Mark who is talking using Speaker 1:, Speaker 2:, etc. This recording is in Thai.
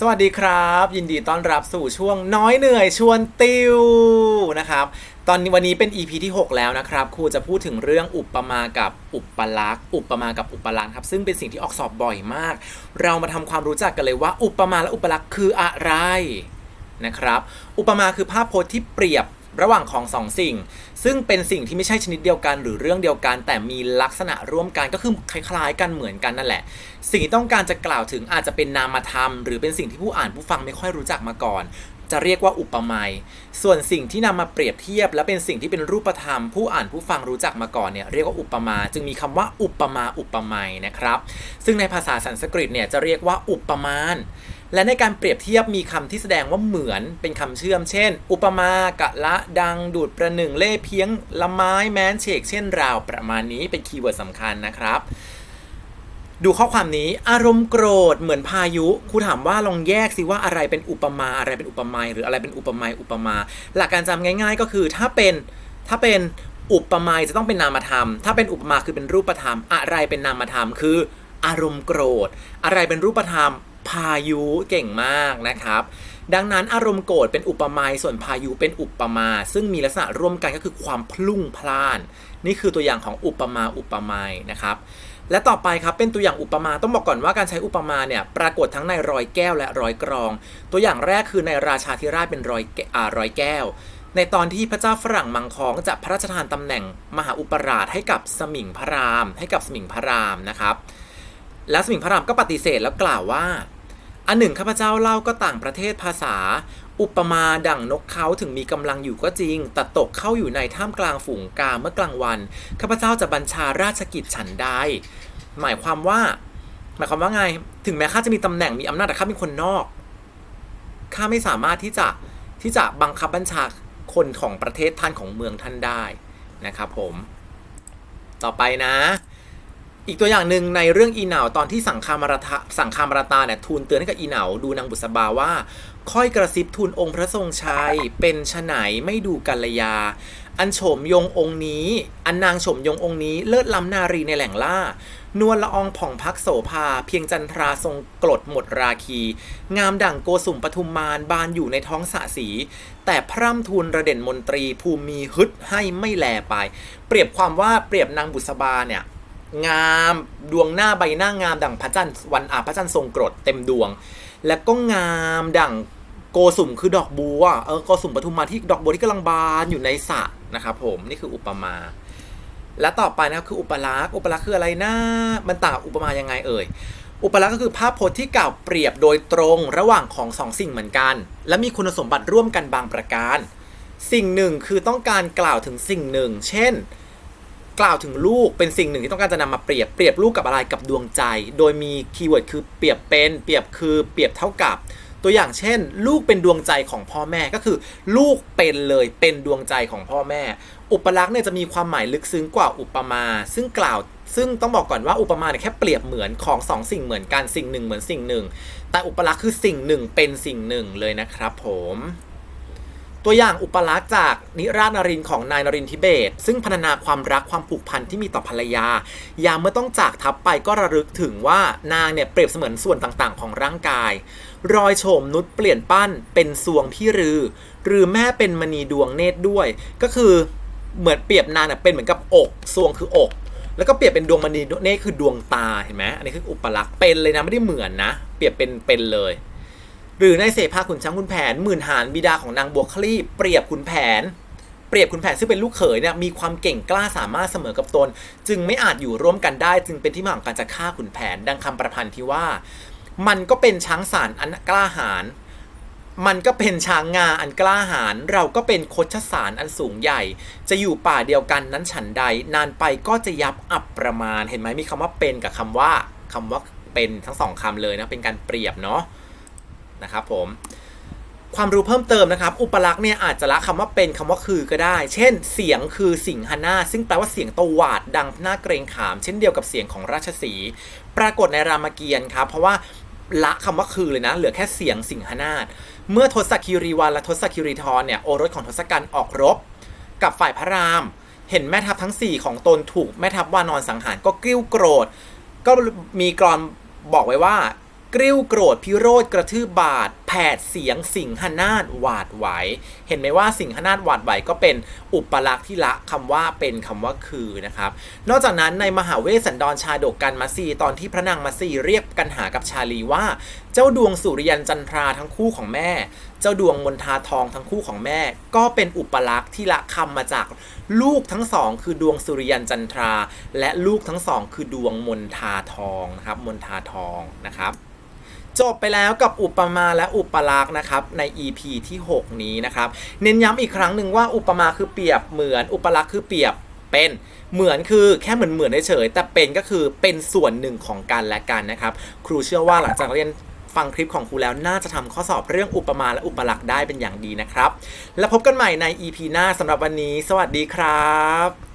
Speaker 1: สวัสดีครับ ยินดีต้อนรับสู่ช่วงน้อยเหนื่อยชวนติวนะครับตอนนี้วันนี้เป็น EP ที่ 6 แล้วนะครับครูจะพูดถึงเรื่องอุปมากับอุปลักษณ์ อุปมากับอุปลักษณ์ครับซึ่งเป็นสิ่งที่ออกสอบบ่อยมาก เรามาทำความรู้จักกันเลยว่า อุปมาและอุปลักษณ์คืออะไรนะครับ อุปมาคือภาพพจน์ที่เปรียบ ระหว่างของสองสิ่ง ซึ่งเป็นสิ่งที่ไม่ใช่ชนิดเดียวกันหรือเรื่องเดียวกัน แต่มีลักษณะร่วมกันก็คือคล้ายๆ กันเหมือนกันนั่นแหละ สิ่งที่ต้องการจะกล่าวถึงอาจจะเป็นนามธรรม หรือเป็นสิ่งที่ผู้อ่านผู้ฟังไม่ค่อยรู้จักมาก่อน จะเรียกว่าอุปมาส่วนสิ่งที่นำมาเปรียบเทียบ และเป็นสิ่งที่เป็นรูปธรรม ผู้อ่านผู้ฟังรู้จักมาก่อนเนี่ยเรียกว่าอุปมา จึงมีคำว่าอุปมาอุปไมยนะครับ ซึ่งในภาษาสันสกฤตเนี่ยจะเรียกว่าอุปมาณและในการเปรียบเทียบมีคำที่แสดงว่าเหมือนเป็นคำเชื่อม เช่น อุปมากะละดังดูดประหนึ่งเล่เพียงละไม้แม้นเฉกเช่นราวประมาณนี้เป็นคีย์เวิร์ดสำคัญนะครับ ดูข้อความนี้อารมณ์โกรธเหมือนพายุครูถามว่าลองแยกสิว่าอะไรเป็นอุปมาอะไรเป็นอุปไมยหรืออะไรเป็นอุปไมยอุปมา หลักการจำง่าย ๆ ก็คือถ้าเป็นถ้าเป็นอุปมยจะต้องเป็นนามธรรม ถ้าเป็นอุปมาคือเป็นรูปธรรม อะไรเป็นนามธรรมคือ อารมณ์โกรธ อะไรเป็นรูปธรรม พายุเก่งมากนะครับ ดังนั้นอารมณ์โกรธเป็นอุปมาส่วนพายุเป็นอุปมา ซึ่งมีลักษณะร่วมกันก็คือความพลุ่งพล่าน นี่คือตัวอย่างของอุปมาอุปไมยนะครับ และต่อไปครับเป็นตัวอย่างอุปมาต้องบอกก่อนว่าการใช้อุปมาเนี่ยปรากฏทั้งในรอยแก้วและรอยกรอง ตัวอย่างแรกคือในราชาธิราชเป็นรอยแกอ่ารอยแก้ว ในตอนที่พระเจ้าฝรั่งมังคองจะพระราชทานตำแหน่งมหาอุปราชให้กับสมิงพระราม ให้กับสมิงพระรามนะครับ และสมิงพระรามก็ปฏิเสธแล้วกล่าวว่า อันหนึ่งข้าพเจ้าเล่าก็ต่างประเทศภาษา อุปมาดั่งนกเขาถึงมีกำลังอยู่ก็จริง แต่ตกเข้าอยู่ในท่ามกลางฝูงกาเมื่อกลางวันข้าพเจ้าจะบัญชาราชกิจฉันใดหมายความว่า หมายความว่าไง ถึงแม้ข้าจะมีตำแหน่งมีอำนาจแต่ข้าเป็นคนนอกข้าไม่สามารถที่จะที่จะบังคับบัญชาคนของประเทศท่านของเมืองท่านได้นะครับผม ต่อไปนะ อีกตัวอย่างหนึ่งในเรื่องอีเหนาตอนที่สังคามรตาสังคามรตาเนี่ยทูลเตือนให้กับอีเหนาดูนางบุษบาว่า ค่อยกระซิบทูลองค์พระทรงชัยเป็นฉไหนไม่ดูกัลยา อันโฉมยงองค์นี้ อันนางโฉมยงองค์นี้เลิศล้ำนารีในแหล่งล่านวลละอองผ่องพักโสภา เพียงจันทราทรงกรดหมดราคี งามดั่งโกสุมปทุมมานบานอยู่ในท้องสะสี แต่พร่ำทูลระเด่นมนตรีภูมิมีฮึดให้ไม่แลไป เปรียบความว่าเปรียบนางบุษบาเนี่ย งามดวงหน้าใบหน้างามดั่งพระจันทร์วันอาพระจันทร์ทรงกรดเต็มดวง แล้วก็งามดั่งโกสุมคือดอกบัวเออโกสุมปทุมมาที่ดอกบัวที่กำลังบานอยู่ในสระนะครับผมนี่คืออุปมา และต่อไปนะครับคืออุปลักษณ์อุปลักษณ์คืออะไรนะมันต่างอุปมายังไงเอ่ยอุปลักษณ์ก็คือภาพพจน์ที่กล่าวเปรียบโดยตรงระหว่างของสองสิ่งเหมือนกัน และมีคุณสมบัติร่วมกันบางประการ สิ่งหนึ่งคือต้องการกล่าวถึงสิ่งหนึ่ง เช่น กล่าวถึงลูกเป็นสิ่งหนึ่งที่ต้องการจะนำมาเปรียบเปรียบลูกกับอะไรกับดวงใจ โดยมีคีย์เวิร์ดคือเปรียบเป็นเปรียบคือเปรียบเท่ากับ ตัวอย่างเช่น ลูกเป็นดวงใจของพ่อแม่ก็คือ ลูกเป็นเลยเป็นดวงใจของพ่อแม่ อุปลักษณ์เนี่ยจะมีความหมายลึกซึ้งกว่าอุปมา ซึ่งกล่าวซึ่งต้องบอกก่อนว่าอุปมาเนี่ยแค่เปรียบเหมือนของสองสิ่งเหมือนกันสิ่งหนึ่งเหมือนสิ่งหนึ่ง แต่อุปลักษณ์คือสิ่งหนึ่งเป็นสิ่งหนึ่งเลยนะครับผม ตัวอย่างอุปลักษณ์จากนิราชนรินทร์ของนายนรินทร์ทิเบตซึ่งพรรณนาความรักความผูกพันที่มีต่อภรรยา ยามเมื่อต้องจากทัพไปก็ระลึกถึงว่านางเนี่ยเปรียบเสมือนส่วนต่างๆ ของร่างกาย รอยโฉมนุชเปลี่ยนปั้นเป็นสวงพี่รือ หรือแม่เป็นมณีดวงเนตรด้วย ก็คือเหมือนเปรียบนางเนี่ยเป็นเหมือนกับอกสวงคืออกแล้วก็เปรียบเป็นดวงมณีเนตรคือดวงตาเห็นไหมอันนี้คืออุปลักษณ์เป็นเลยนะไม่ได้เหมือนนะ เปรียบเป็นเป็นเลย หรือในเสภาขุนช้างขุนแผนหมื่นหานบิดาของนางบัวคลี่เปรียบขุนแผน เปรียบขุนแผนซึ่งเป็นลูกเขยเนี่ยมีความเก่งกล้าสามารถเสมอกับตน จึงไม่อาจอยู่ร่วมกันได้ จึงเป็นที่มาของการจะฆ่าขุนแผนดังคำประพันธ์ที่ว่า มันก็เป็นช้างสารอันกล้าหาญมันก็เป็นช้างงาอันกล้าหาญเราก็เป็นโคชสารอันสูงใหญ่ จะอยู่ป่าเดียวกันนั้นฉันใด นานไปก็จะยับอับประมาณเห็นไหมมีคำว่าเป็นกับคำว่าคำว่าเป็นทั้งสองคำเลยนะเป็นการเปรียบเนาะ นะครับผมความรู้เพิ่มเติมนะครับ อุปลักษณ์เนี่ยอาจจะละคำว่าเป็นคำว่าคือก็ได้ เช่น เสียงคือสิงหนาซึ่งแปลว่าเสียงตวาดดังน่าเกรงขาม เช่นเดียวกับเสียงของราชสีปรากฏในรามเกียรติ์ครับเพราะว่าละคำว่าคือเลยนะ เหลือแค่เสียงสิงหนาเมื่อทศคิริวันและทศคิริธรเนี่ยโอรสของทศกัณฐ์ออกรบ กับฝ่ายพระราม เห็นแม่ทัพทั้ง 4 ของตนถูกแม่ทัพวานอนสังหารก็กริ้วโกรธ ก็มีกรอนบอกไว้ว่า กริ้วโกรธพิโรธกระทืบบาทแผดเสียงสิงหนาฏหวาดไหว เห็นไหมว่าสิงหนาฏหวาดไหวก็เป็นอุปลักษณ์ที่ละคำว่าเป็นคำว่าคือนะครับ นอกจากนั้นในมหาเวสสันดรชาดกกันมาซีตอนที่พระนางมาซีเรียกกันหากับชาลีว่า เจ้าดวงสุริยันจันทราทั้งคู่ของแม่ เจ้าดวงมนทาทองทั้งคู่ของแม่ ก็เป็นอุปลักษณ์ที่ละคำมาจากลูกทั้งสองคือดวงสุริยันจันทรา และลูกทั้งสองคือดวงมนทาทองนะครับมนทาทองนะครับ จบไปแล้วกับอุปมาและอุปลักษณ์นะครับใน EP ที่ 6 นี้นะครับเน้นย้ำอีกครั้งหนึ่งว่าอุปมาคือเปรียบเหมือนอุปลักษณ์คือเปรียบเป็นเหมือนคือแค่เหมือนเหมือนเฉยแต่เป็นก็คือเป็นส่วนหนึ่งของกันและกันนะครับ ครูเชื่อว่าหลังจากเรียนฟังคลิปของครูแล้วน่าจะทำข้อสอบเรื่องอุปมาและอุปลักษณ์ได้เป็นอย่างดีนะครับ แล้วพบกันใหม่ใน EP หน้าสำหรับวันนี้ สวัสดีครับ